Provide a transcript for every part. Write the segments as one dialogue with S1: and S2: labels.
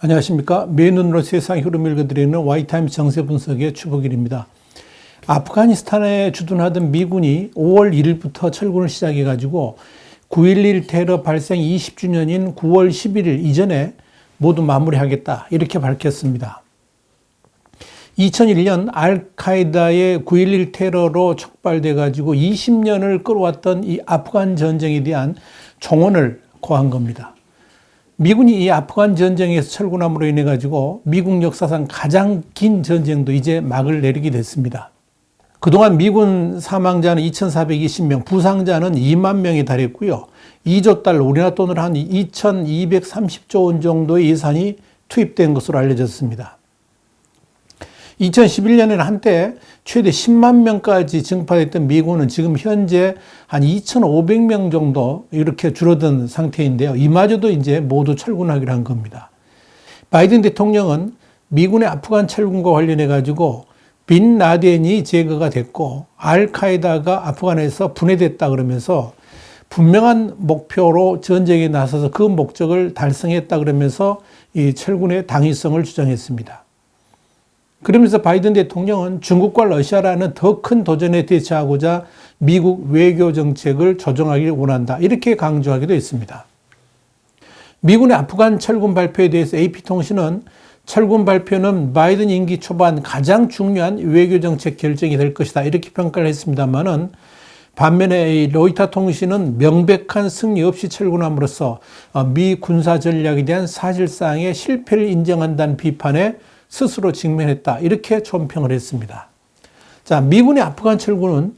S1: 안녕하십니까. 매눈으로 세상 흐름을 읽어드리는 와이타임스 정세 분석의 추복일입니다. 아프가니스탄에 주둔하던 미군이 5월 1일부터 철군을 시작해가지고 9.11 테러 발생 20주년인 9월 11일 이전에 모두 마무리하겠다. 이렇게 밝혔습니다. 2001년 알카이다의 9.11 테러로 촉발돼가지고 20년을 끌어왔던 이 아프간 전쟁에 대한 종언을 고한 겁니다. 미군이 이 아프간 전쟁에서 철군함으로 인해 가지고 미국 역사상 가장 긴 전쟁도 이제 막을 내리게 됐습니다. 그동안 미군 사망자는 2,420명, 부상자는 2만 명에 달했고요. 2조 달러, 우리나라 돈으로 한 2,230조 원 정도의 예산이 투입된 것으로 알려졌습니다. 2011년에는 한때 최대 10만 명까지 증파됐던 미군은 지금 현재 한 2,500명 정도 이렇게 줄어든 상태인데요. 이마저도 이제 모두 철군하기로 한 겁니다. 바이든 대통령은 미군의 아프간 철군과 관련해 가지고 빈 라덴이 제거가 됐고 알카에다가 아프간에서 분해됐다 그러면서 분명한 목표로 전쟁에 나서서 그 목적을 달성했다 그러면서 이 철군의 당위성을 주장했습니다. 그러면서 바이든 대통령은 중국과 러시아라는 더 큰 도전에 대처하고자 미국 외교 정책을 조정하기를 원한다. 이렇게 강조하기도 했습니다. 미군의 아프간 철군 발표에 대해서 AP통신은 철군 발표는 바이든 임기 초반 가장 중요한 외교 정책 결정이 될 것이다. 이렇게 평가를 했습니다만은 반면에 로이터 통신은 명백한 승리 없이 철군함으로써 미 군사 전략에 대한 사실상의 실패를 인정한다는 비판에 스스로 직면했다. 이렇게 총평을 했습니다. 자, 미군의 아프간 철군은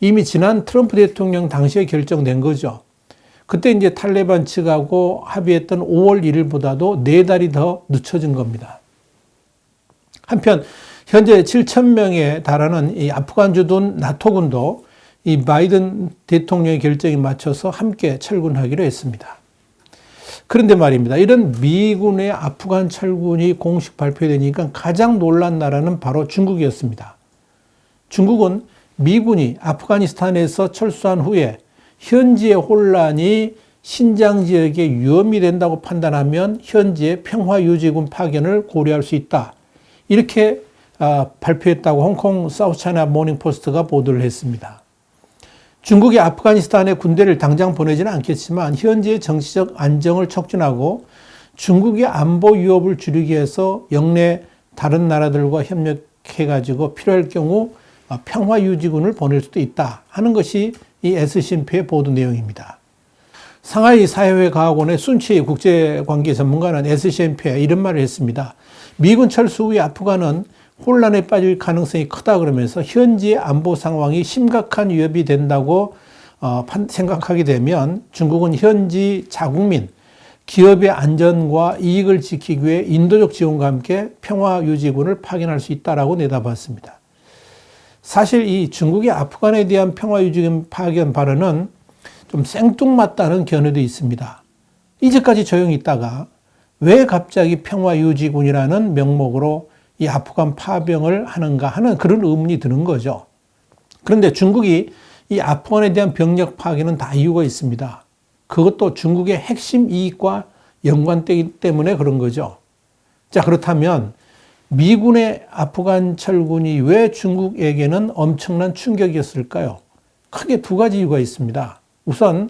S1: 이미 지난 트럼프 대통령 당시에 결정된 거죠. 그때 이제 탈레반 측하고 합의했던 5월 1일보다도 네 달이 더 늦춰진 겁니다. 한편 현재 7천 명에 달하는 이 아프간 주둔 나토군도 이 바이든 대통령의 결정에 맞춰서 함께 철군하기로 했습니다. 그런데 말입니다. 이런 미군의 아프간 철군이 공식 발표되니까 가장 놀란 나라는 바로 중국이었습니다. 중국은 미군이 아프가니스탄에서 철수한 후에 현지의 혼란이 신장 지역에 위험이 된다고 판단하면 현지의 평화유지군 파견을 고려할 수 있다. 이렇게 아, 발표했다고 홍콩 사우차이나 모닝포스트가 보도를 했습니다. 중국이 아프가니스탄에 군대를 당장 보내지는 않겠지만 현재의 정치적 안정을 촉진하고 중국의 안보 위협을 줄이기 위해서 영내 다른 나라들과 협력해 가지고 필요할 경우 평화 유지군을 보낼 수도 있다 하는 것이 이 SCMP의 보도 내용입니다. 상하이 사회과학원의 순치 국제관계 전문가는 SCMP에 이런 말을 했습니다. 미군 철수 후에 아프간은 혼란에 빠질 가능성이 크다 그러면서 현지의 안보 상황이 심각한 위협이 된다고 어, 생각하게 되면 중국은 현지 자국민, 기업의 안전과 이익을 지키기 위해 인도적 지원과 함께 평화 유지군을 파견할 수 있다라고 내다봤습니다. 사실 이 중국의 아프간에 대한 평화 유지군 파견 발언은 좀 생뚱맞다는 견해도 있습니다. 이제까지 조용히 있다가 왜 갑자기 평화 유지군이라는 명목으로 이 아프간 파병을 하는가 하는 그런 의문이 드는 거죠. 그런데 중국이 이 아프간에 대한 병력 파괴는 다 이유가 있습니다. 그것도 중국의 핵심 이익과 연관되기 때문에 그런 거죠. 자, 그렇다면 미군의 아프간 철군이 왜 중국에게는 엄청난 충격이었을까요? 크게 두 가지 이유가 있습니다. 우선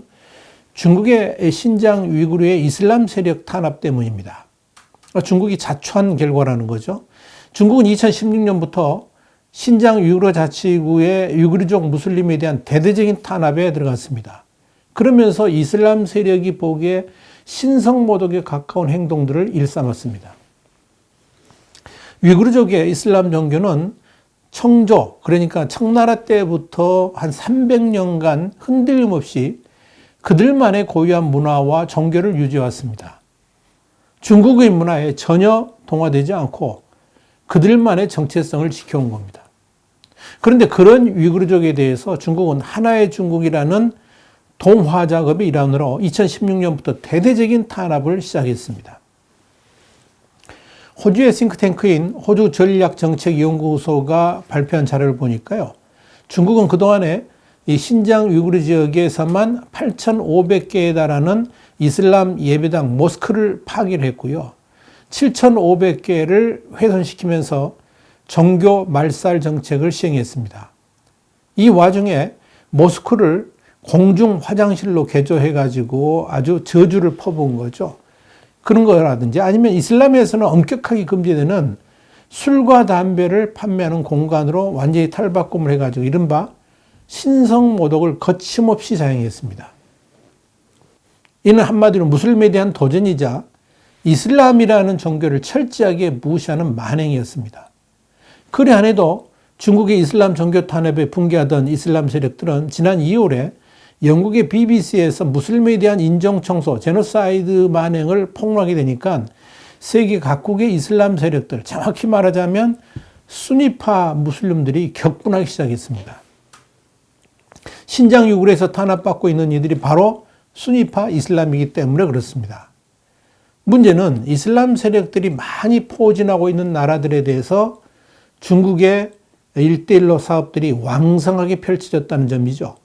S1: 중국의 신장 위구르의 이슬람 세력 탄압 때문입니다. 중국이 자초한 결과라는 거죠. 중국은 2016년부터 신장 유구르 자치구의 유구르족 무슬림에 대한 대대적인 탄압에 들어갔습니다. 그러면서 이슬람 세력이 보기에 신성모독에 가까운 행동들을 일삼았습니다. 위구르족의 이슬람 종교는 청조, 그러니까 청나라 때부터 한 300년간 흔들림 없이 그들만의 고유한 문화와 종교를 유지해왔습니다. 중국의 문화에 전혀 동화되지 않고 그들만의 정체성을 지켜온 겁니다. 그런데 그런 위구르족에 대해서 중국은 하나의 중국이라는 동화 작업의 일환으로 2016년부터 대대적인 탄압을 시작했습니다. 호주의 싱크탱크인 호주 전략정책연구소가 발표한 자료를 보니까요. 중국은 그동안에 이 신장 위구르 지역에서만 8,500개에 달하는 이슬람 예배당 모스크를 파괴를 했고요. 7,500개를 훼손시키면서 종교 말살 정책을 시행했습니다. 이 와중에 모스크를 공중 화장실로 개조해가지고 아주 저주를 퍼부은 거죠. 그런 거라든지 아니면 이슬람에서는 엄격하게 금지되는 술과 담배를 판매하는 공간으로 완전히 탈바꿈을 해가지고 이른바 신성모독을 거침없이 사용했습니다. 이는 한마디로 무슬림에 대한 도전이자 이슬람이라는 종교를 철저하게 무시하는 만행이었습니다. 그리 안에도 중국의 이슬람 종교 탄압에 붕괴하던 이슬람 세력들은 지난 2월에 영국의 BBC에서 무슬림에 대한 인종 청소, 제노사이드 만행을 폭로하게 되니까 세계 각국의 이슬람 세력들, 정확히 말하자면 수니파 무슬림들이 격분하기 시작했습니다. 신장 유굴에서 탄압받고 있는 이들이 바로 수니파 이슬람이기 때문에 그렇습니다. 문제는 이슬람 세력들이 많이 포진하고 있는 나라들에 대해서 중국의 일대일로 사업들이 왕성하게 펼쳐졌다는 점이죠.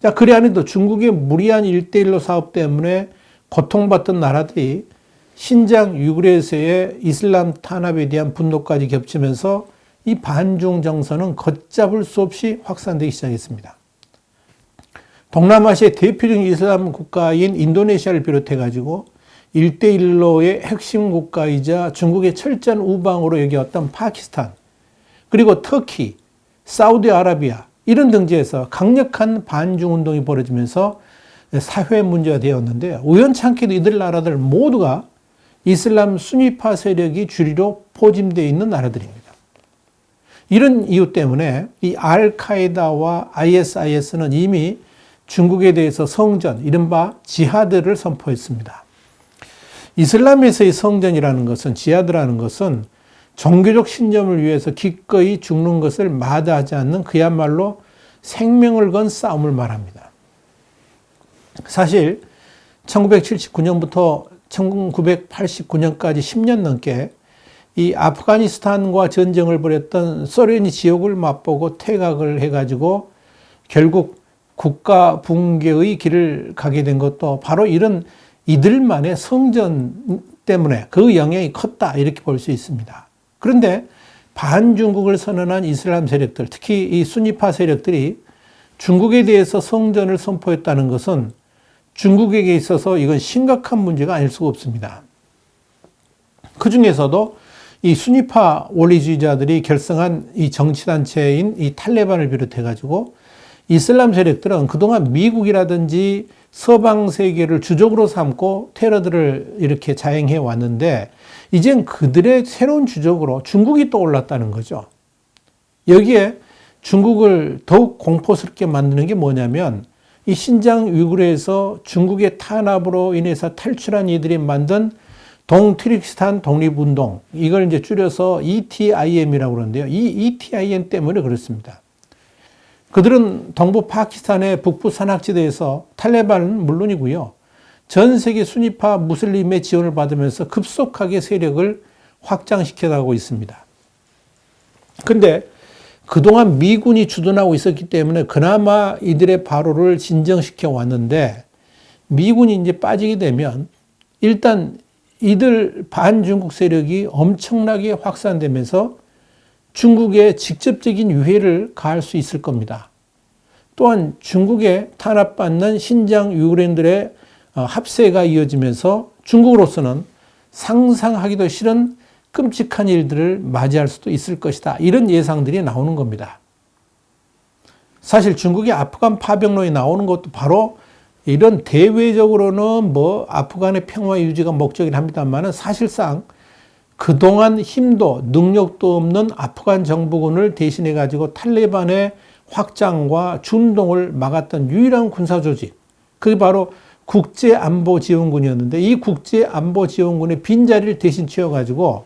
S1: 자, 그래 안에도 중국의 무리한 일대일로 사업 때문에 고통받던 나라들이 신장 유구레에서의 이슬람 탄압에 대한 분노까지 겹치면서 이 반중 정서는 걷잡을 수 없이 확산되기 시작했습니다. 동남아시아의 대표적인 이슬람 국가인 인도네시아를 비롯해 가지고 일대일로의 핵심 국가이자 중국의 철저한 우방으로 여겨왔던 파키스탄, 그리고 터키, 사우디아라비아 이런 등지에서 강력한 반중 운동이 벌어지면서 사회 문제가 되었는데 우연찮게도 이들 나라들 모두가 이슬람 순위파 세력이 주리로 포진되어 있는 나라들입니다. 이런 이유 때문에 이 알카에다와 ISIS는 이미 중국에 대해서 성전, 이른바 지하드를 선포했습니다. 이슬람에서의 성전이라는 것은, 지하드라는 것은 종교적 신념을 위해서 기꺼이 죽는 것을 마다하지 않는 그야말로 생명을 건 싸움을 말합니다. 사실 1979년부터 1989년까지 10년 넘게 이 아프가니스탄과 전쟁을 벌였던 소련이 지옥을 맛보고 퇴각을 해가지고 결국 국가 붕괴의 길을 가게 된 것도 바로 이런 이들만의 성전 때문에 그 영향이 컸다 이렇게 볼 수 있습니다. 그런데 반중국을 선언한 이슬람 세력들, 특히 이 순위파 세력들이 중국에 대해서 성전을 선포했다는 것은 중국에게 있어서 이건 심각한 문제가 아닐 수가 없습니다. 그 중에서도 이 순위파 원리주의자들이 결성한 이 정치단체인 이 탈레반을 비롯해 가지고 이슬람 세력들은 그동안 미국이라든지 서방 세계를 주적으로 삼고 테러들을 이렇게 자행해 왔는데 이젠 그들의 새로운 주적으로 중국이 떠올랐다는 거죠. 여기에 중국을 더욱 공포스럽게 만드는 게 뭐냐면 이 신장 위구르에서 중국의 탄압으로 인해서 탈출한 이들이 만든 동트릭스탄 독립운동 이걸 이제 줄여서 ETIM이라고 그러는데요. 이 ETIM 때문에 그렇습니다. 그들은 동부 파키스탄의 북부 산악지대에서 탈레반은 물론이고요. 전 세계 순위파 무슬림의 지원을 받으면서 급속하게 세력을 확장시켜 나가고 있습니다. 근데 그동안 미군이 주둔하고 있었기 때문에 그나마 이들의 바로를 진정시켜 왔는데 미군이 이제 빠지게 되면 일단 이들 반중국 세력이 엄청나게 확산되면서 중국에 직접적인 유해를 가할 수 있을 겁니다. 또한 중국에 탄압받는 신장 유구인들의 어, 합세가 이어지면서 중국으로서는 상상하기도 싫은 끔찍한 일들을 맞이할 수도 있을 것이다. 이런 예상들이 나오는 겁니다. 사실 중국의 아프간 파병론이 나오는 것도 바로 이런 대외적으로는 뭐 아프간의 평화 유지가 목적이긴 합니다만 사실상 그동안 힘도 능력도 없는 아프간 정부군을 대신해 가지고 탈레반의 확장과 준동을 막았던 유일한 군사 조직. 그게 바로 국제안보지원군이었는데 이 국제안보지원군의 빈자리를 대신 채워가지고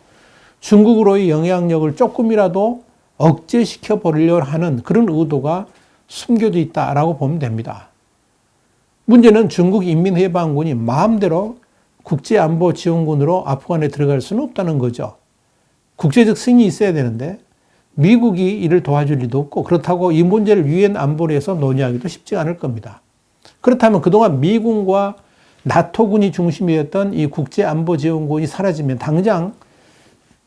S1: 중국으로의 영향력을 조금이라도 억제시켜 버리려 하는 그런 의도가 숨겨져 있다라고 보면 됩니다. 문제는 중국 인민해방군이 마음대로 국제안보 지원군으로 아프간에 들어갈 수는 없다는 거죠. 국제적 승인이 있어야 되는데 미국이 이를 도와줄 리도 없고 그렇다고 이 문제를 유엔 안보리에서 논의하기도 쉽지 않을 겁니다. 그렇다면 그동안 미군과 나토군이 중심이었던 이 국제안보지원군이 사라지면 당장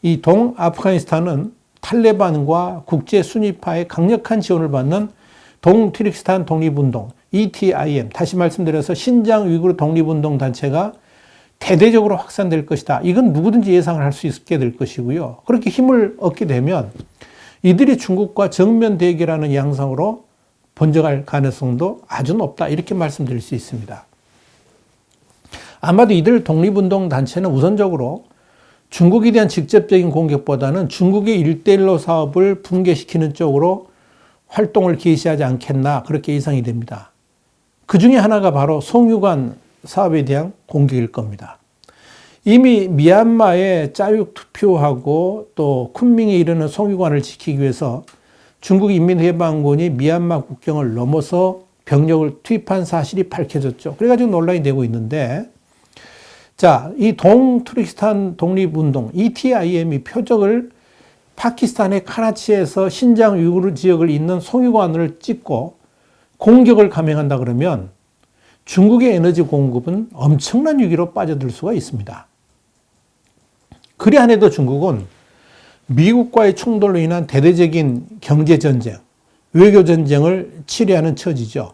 S1: 이 동아프가니스탄은 탈레반과 국제 순위파의 강력한 지원을 받는 동트릭스탄 독립운동 ETIM 다시 말씀드려서 신장 위구르 독립운동 단체가 대대적으로 확산될 것이다. 이건 누구든지 예상을 할 수 있게 될 것이고요. 그렇게 힘을 얻게 되면 이들이 중국과 정면 대결하는 양상으로 번져갈 가능성도 아주 높다. 이렇게 말씀드릴 수 있습니다. 아마도 이들 독립운동 단체는 우선적으로 중국에 대한 직접적인 공격보다는 중국의 일대일로 사업을 붕괴시키는 쪽으로 활동을 개시하지 않겠나 그렇게 예상이 됩니다. 그 중에 하나가 바로 송유관 사업에 대한 공격일 겁니다. 이미 미얀마에 짜육 투표하고 또 쿤밍에 이르는 송유관을 지키기 위해서 중국 인민해방군이 미얀마 국경을 넘어서 병력을 투입한 사실이 밝혀졌죠. 그래가지고 논란이 되고 있는데, 자, 이 동투르키스탄 독립운동, ETIM이 표적을 파키스탄의 카라치에서 신장 위구르 지역을 잇는 송유관을 찍고 공격을 감행한다 그러면 중국의 에너지 공급은 엄청난 위기로 빠져들 수가 있습니다. 그리 안에도 중국은 미국과의 충돌로 인한 대대적인 경제 전쟁, 외교 전쟁을 치료하는 처지죠.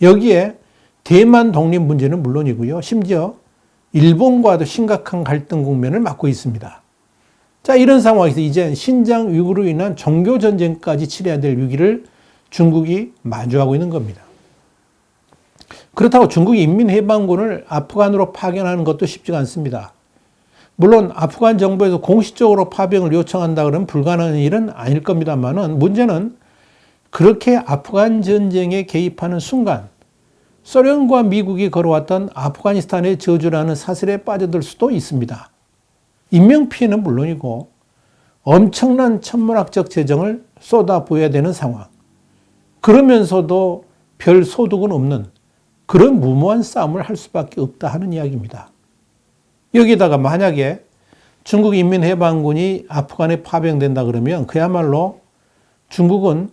S1: 여기에 대만 독립 문제는 물론이고요. 심지어 일본과도 심각한 갈등 국면을 맞고 있습니다. 자, 이런 상황에서 이제 신장 위구르로 인한 종교 전쟁까지 치러야 될 위기를 중국이 마주하고 있는 겁니다. 그렇다고 중국이 인민해방군을 아프간으로 파견하는 것도 쉽지가 않습니다. 물론 아프간 정부에서 공식적으로 파병을 요청한다 그러면 불가능한 일은 아닐 겁니다만은 문제는 그렇게 아프간 전쟁에 개입하는 순간 소련과 미국이 걸어왔던 아프가니스탄의 저주라는 사슬에 빠져들 수도 있습니다. 인명 피해는 물론이고 엄청난 천문학적 재정을 쏟아부어야 되는 상황. 그러면서도 별 소득은 없는 그런 무모한 싸움을 할 수밖에 없다 하는 이야기입니다. 여기다가 만약에 중국 인민해방군이 아프간에 파병된다 그러면 그야말로 중국은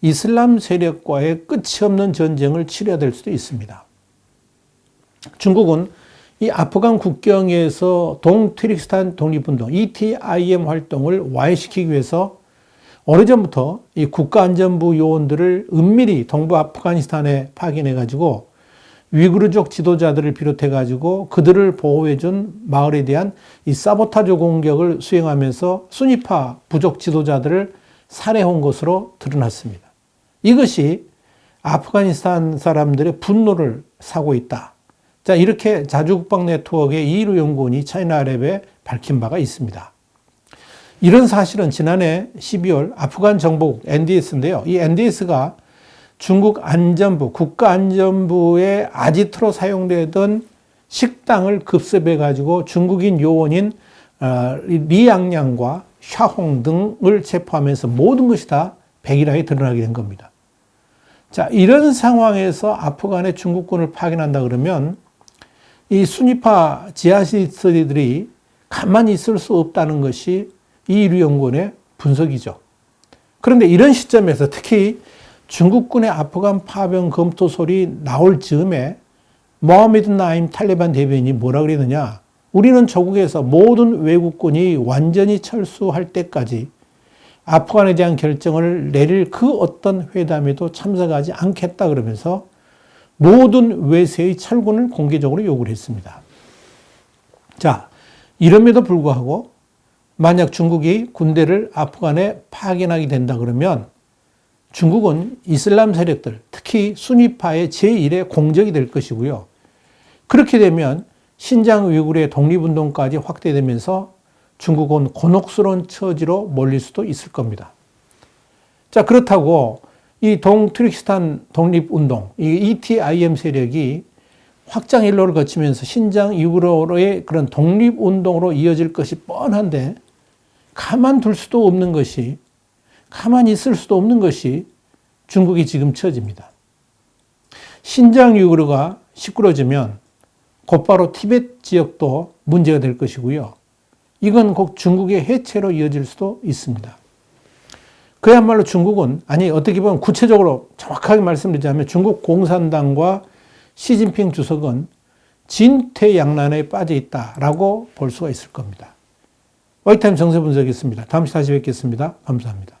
S1: 이슬람 세력과의 끝이 없는 전쟁을 치러야 될 수도 있습니다. 중국은 이 아프간 국경에서 동트릭스탄 독립운동 ETIM 활동을 와해시키기 위해서 오래전부터 이 국가안전부 요원들을 은밀히 동부 아프가니스탄에 파견해 가지고 위구르족 지도자들을 비롯해 가지고 그들을 보호해 준 마을에 대한 이 사보타조 공격을 수행하면서 순위파 부족 지도자들을 살해한 것으로 드러났습니다. 이것이 아프가니스탄 사람들의 분노를 사고 있다. 자, 이렇게 자주국방 네트워크의 이루 연구원이 차이나랩에 밝힌 바가 있습니다. 이런 사실은 지난해 12월 아프간 정보국 NDS인데요. 이 NDS가 중국 안전부, 국가안전부의 아지트로 사용되던 식당을 급습해 가지고 중국인 요원인 어, 리양량과 샤홍 등을 체포하면서 모든 것이 다 백일하게 드러나게 된 겁니다. 자, 이런 상황에서 아프간에 중국군을 파견한다 그러면 이 순위파 지하시스트들이 가만히 있을 수 없다는 것이 이류연구원의 분석이죠. 그런데 이런 시점에서 특히 중국군의 아프간 파병 검토 소리 나올 즈음에 모하메드 나임 탈레반 대변인이 뭐라 그랬느냐. 우리는 조국에서 모든 외국군이 완전히 철수할 때까지 아프간에 대한 결정을 내릴 그 어떤 회담에도 참석하지 않겠다 그러면서 모든 외세의 철군을 공개적으로 요구를 했습니다. 자, 이럼에도 불구하고 만약 중국이 군대를 아프간에 파견하게 된다 그러면 중국은 이슬람 세력들, 특히 순위파의 제1의 공적이 될 것이고요. 그렇게 되면 신장 위구르의 독립운동까지 확대되면서 중국은 곤혹스러운 처지로 몰릴 수도 있을 겁니다. 자, 그렇다고 이 동트리키스탄 독립운동, 이 ETIM 세력이 확장 일로를 거치면서 신장 위구르의 그런 독립운동으로 이어질 것이 뻔한데 가만둘 수도 없는 것이 가만히 있을 수도 없는 것이 중국이 지금 처집니다. 신장 유구르가 시끄러지면 곧바로 티벳 지역도 문제가 될 것이고요. 이건 곧 중국의 해체로 이어질 수도 있습니다. 그야말로 중국은, 아니, 어떻게 보면 구체적으로 정확하게 말씀드리자면 중국 공산당과 시진핑 주석은 진퇴양난에 빠져 있다라고 볼 수가 있을 겁니다. 와이타임 정세 분석이었습니다. 다음 시간에 다시 뵙겠습니다. 감사합니다.